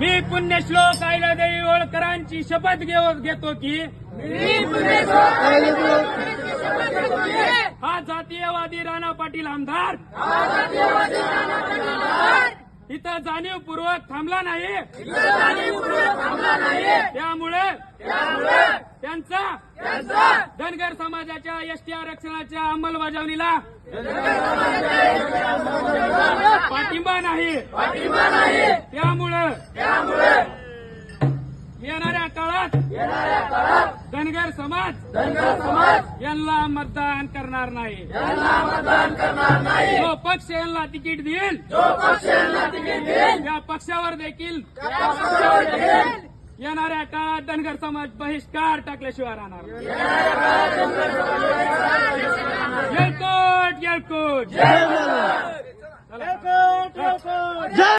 मी पुण्यश्लोक आईलादेवी होळकरांची शपथ घेतो की हा जातीयवादी राणा पाटील आमदार. इथं जाणीवपूर्वक थांबला नाही. त्यामुळे त्यांचा धनगर समाजाच्या एसटी आरक्षणाच्या अंमलबजावणीला पाठिंबा नाही त्यामुळं येणाऱ्या काळात धनगर समाज यांना मतदान करणार नाही. जो पक्ष यांना तिकीट देईल त्या पक्षावर देखील येणाऱ्या काळात धनगर समाज बहिष्कार टाकल्याशिवाय राहणार नाही. येळकोट येळकोट.